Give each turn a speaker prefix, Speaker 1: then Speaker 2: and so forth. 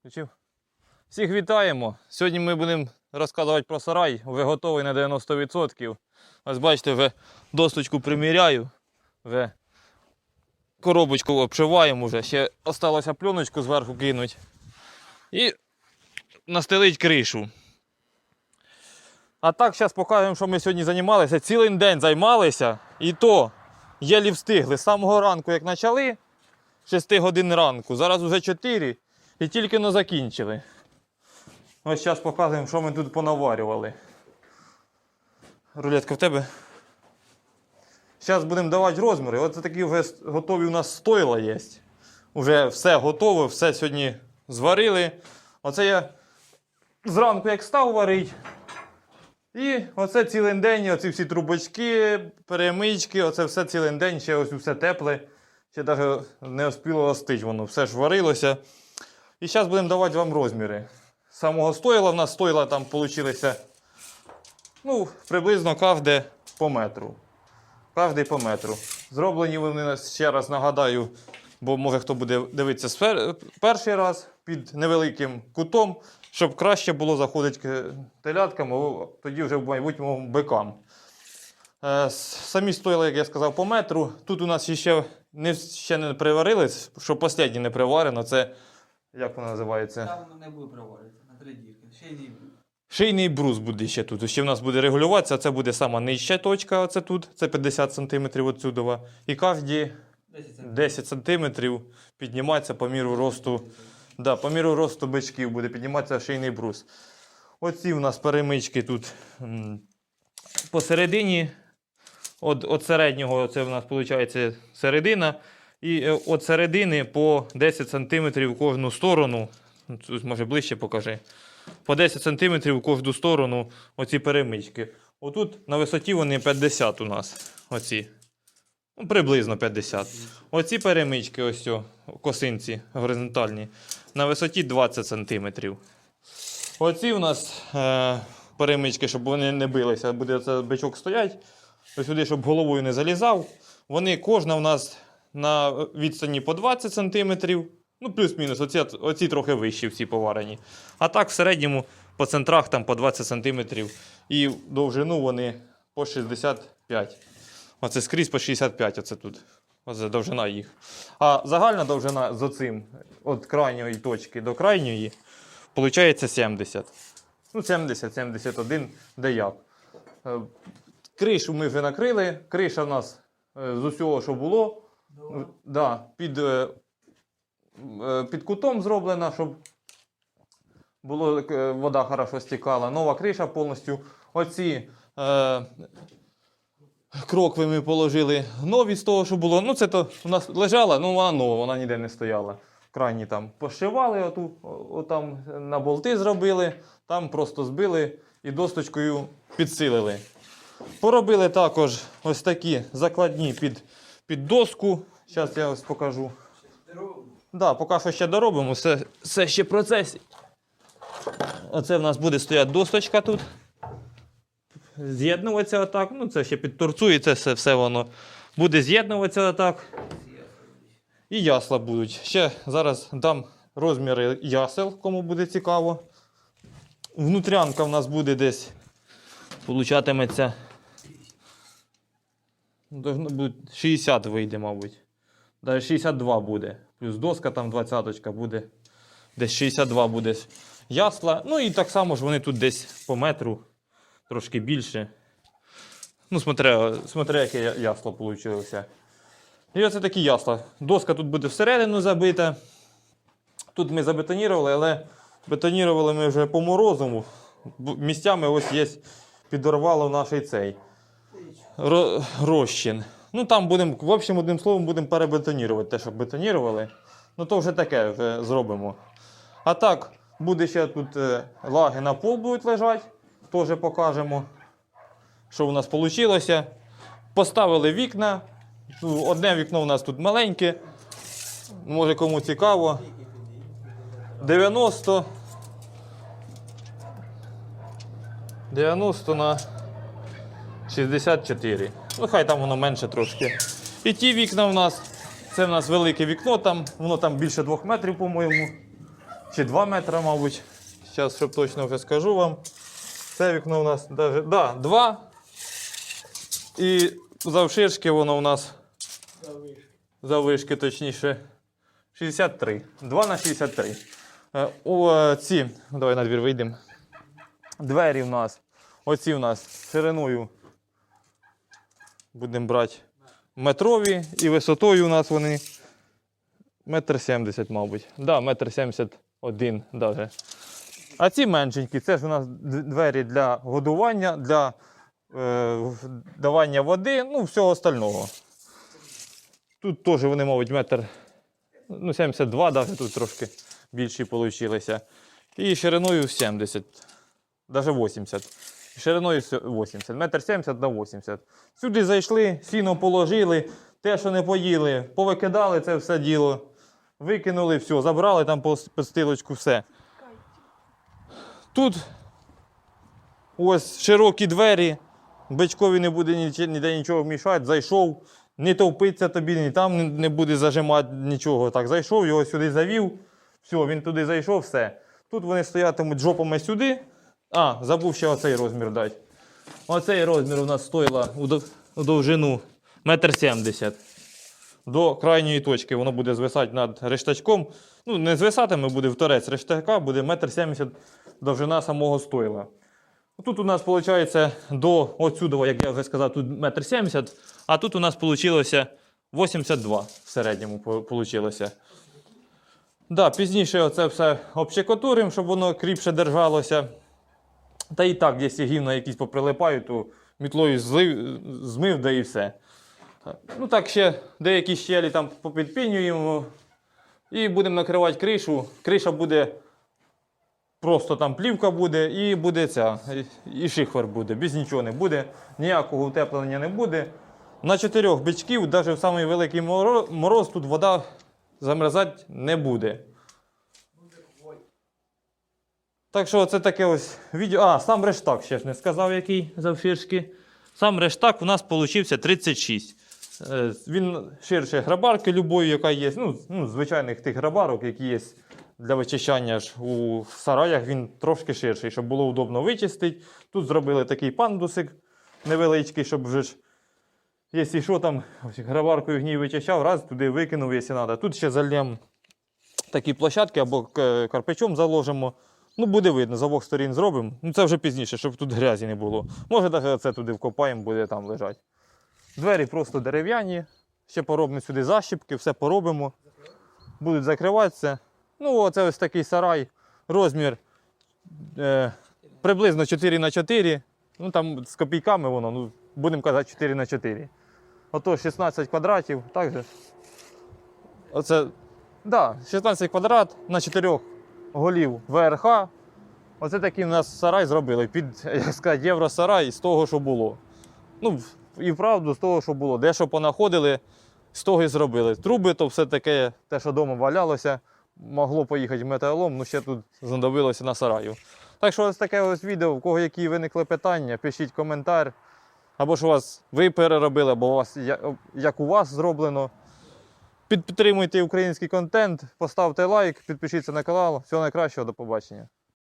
Speaker 1: Включив? Всіх вітаємо. Сьогодні ми будемо розказувати про сарай. Вже готовий на 90%. Ось бачите, вже досточку приміряю. Вже коробочку обшиваємо вже. Ще осталося пленочку зверху кинуть. І настелить кришу. А так, зараз покажемо, що ми сьогодні займалися. Цілий день займалися. І то єлі встигли. З самого ранку, як почали, 6 годин ранку. Зараз вже 4 і тільки но закінчили. Ось зараз показуємо, що ми тут понаварювали. Рулетка в тебе. Зараз будемо давати розміри. Оце такі вже готові у нас стойла є. Уже все готове, все сьогодні зварили. Оце я зранку як став варити. І оце цілий день, оці всі трубочки, перемички, оце все цілий день, ще ось все тепле. Ще навіть не успіло остить воно, все ж варилося. І зараз будемо давати вам розміри. Самого стойла в нас стойла там вийшло ну, приблизно кожде по метру. Кожний по метру. Зроблені вони, ще раз нагадаю, бо може хто буде дивитися перший раз під невеликим кутом, щоб краще було заходити теляткам, тоді вже в майбутньому бикам. Е, Самі стойли, як я сказав, по метру. Тут у нас ще не, ще не приварили, що останнє не приварено. Це як воно називається?
Speaker 2: Там воно не буде проводитися на три дірки. Ще й не буде.
Speaker 1: Шийний брус буде ще тут. Ще в нас буде регулюватися. Це буде сама нижча точка. Оце тут. Це 50 см отсюдова. І кожні
Speaker 2: 10 сантиметрів.
Speaker 1: 10 см піднімається по міру росту. Да, по міру росту бичків буде підніматися шийний брус. Оці у нас перемички тут м, посередині. От, от середнього це у нас виходить середина. І е, от середини по 10 см в кожну сторону. Ну, Тут може ближче покажи. По 10 см в кожну сторону оці перемички. Отут на висоті вони 50 у нас. Оці. Ну, приблизно 50. Оці перемички, ось о, косинці горизонтальні, на висоті 20 см. Оці у нас е, перемички, щоб вони не билися, буде це бичок стоять. Ось сюди, щоб головою не залізав. Вони кожна у нас на відстані по 20 см. Ну, плюс-мінус, оці, оці трохи вищі всі поварені. А так, в середньому по центрах там по 20 см. І довжину вони по 65 Оце скрізь по 65, оце тут. Оце довжина їх. А загальна довжина з оцим, від крайньої точки до крайньої, виходить 70. Ну, 70, 71, де як. Е, Кришу ми вже накрили. Криша в нас е, з усього, що було.
Speaker 2: До-
Speaker 1: Да, під, е, е, під кутом зроблена, щоб було, е, вода хорошо стікала. Нова криша повністю. Оці е, крокви ми положили нові з того, що було. Ну, це то у нас лежала, ну вона нова, вона ніде не стояла. Крайні там пошивали, оту, о- отам на болти зробили, там просто збили і досточкою підсилили. Поробили також ось такі закладні під, під доску. Зараз я ось покажу. Да, поки що ще доробимо, це, це ще процес. Оце в нас буде стояти досточка тут. З'єднуватися отак. Ну, це ще підторцується, все, все воно буде з'єднуватися отак. І ясла будуть. Ще зараз дам розміри ясел, кому буде цікаво. Внутрянка в нас буде десь. Получатиметься. Должно бути 60 вийде, мабуть. Навіть 62 буде. Плюс доска там 20 буде. Десь 62 буде ясла. Ну і так само ж вони тут десь по метру, трошки більше. Ну, смотря, яке ясло вийшло. І оце такі ясла. Доска тут буде всередину забита. Тут ми забетонірували, але бетонірували ми вже по морозовому. Бо Місцями ось є підорвало наш цей розчин. Ну там будемо, в общем, одним словом, будемо перебетонірувати те, що бетонірували. Ну то вже таке вже зробимо. А так, буде ще тут е, лаги на пол будуть лежати, теж покажемо, що у нас вийшло. Поставили вікна. Одне вікно у нас тут маленьке. Може кому цікаво. 90. 90 на 64. Ну, хай там воно менше трошки. І ті вікна в нас. Це в нас велике вікно, там, воно там більше 2 метрів, по-моєму. чи 2 метри, мабуть. Зараз, щоб точно вже скажу вам. Це вікно у нас даже, да, 2. І завширшки воно у нас завишки, точніше, 63. 2 на 63. Е, О, ці, давай на двір вийдемо. Двері в нас. Оці в нас шириною будемо брати метрові і висотою у нас вони метр сімдесят, мабуть. Да, метр сімдесят один даже. А ці меншенькі, це ж у нас двері для годування, для е, давання води, ну, всього остального. Тут теж вони, мабуть, метр ну, 72, навіть тут трошки більші получилися. І шириною 70, навіть 80. Шириною сьо- 80, метр 70 на 80. Сюди зайшли, сіно положили, те, що не поїли, повикидали це все діло, викинули, все, забрали там по стилочку все. Тут ось широкі двері, бичкові не буде ніде нічого мішати, зайшов, не товпиться тобі, ні там не буде зажимати нічого. Так, зайшов, його сюди завів, все, він туди зайшов, все. Тут вони стоятимуть жопами сюди. А, забув ще оцей розмір дати. Оцей розмір у нас стоїла у довжину метр сімдесят. До крайньої точки воно буде звисати над рештачком. Ну, не звисатиме, буде в торець рештака, буде метр сімдесят довжина самого стойла. Тут у нас виходить до отсюди, як я вже сказав, тут метр сімдесят, а тут у нас вийшло 82 в середньому вийшло. Да, пізніше оце все общекотуримо, щоб воно кріпше держалося. Та і так, якщо гівна якісь поприлипають, то мітлою злив, змив, да і все. Ну так, ще деякі щелі там попідпінюємо і будемо накривати кришу. Криша буде просто там плівка буде і буде ця, і- шихвар буде, без нічого не буде, ніякого утеплення не буде. На чотирьох бичків, навіть в самий великий мороз, тут вода замерзати не буде. Так що це таке ось відео. А, сам рештак ще ж не сказав, який завширшки. Сам рештак у нас вийшов 36. Е, Він ширше грабарки любої, яка є. Ну, ну, звичайних тих грабарок, які є для вичищання ж у сараях, він трошки ширший, щоб було удобно вичистити. Тут зробили такий пандусик невеличкий, щоб вже ж. Якщо що там, грабаркою гній вичищав, раз туди викинув, якщо треба. Тут ще зальємо такі площадки або к- карпачом заложимо. Ну, буде видно, з обох сторін зробимо. Ну, це вже пізніше, щоб тут грязі не було. Може, навіть це туди вкопаємо, буде там лежати. Двері просто дерев'яні. Ще поробимо сюди защіпки, все поробимо. Будуть закриватися. Ну, оце ось такий сарай. Розмір е, приблизно 4 на 4 Ну там з копійками воно, ну, будемо казати 4 на 4 Ото 16 квадратів. Так же? Оце, да, 16 квадрат на 4 голів ВРХ. Оце такий у нас сарай зробили під, як сказати, євросарай з того, що було. Ну, і вправду з того, що було. Де що понаходили, з того і зробили. Труби, то все таке, те, що вдома валялося, могло поїхати металолом, ну ще тут знадобилося на сараю. Так що ось таке ось відео, у кого які виникли питання, пишіть коментар. Або ж у вас ви переробили, або у вас як у вас зроблено. Підтримуйте український контент, поставте лайк, підпишіться на канал. Всього найкращого, до побачення.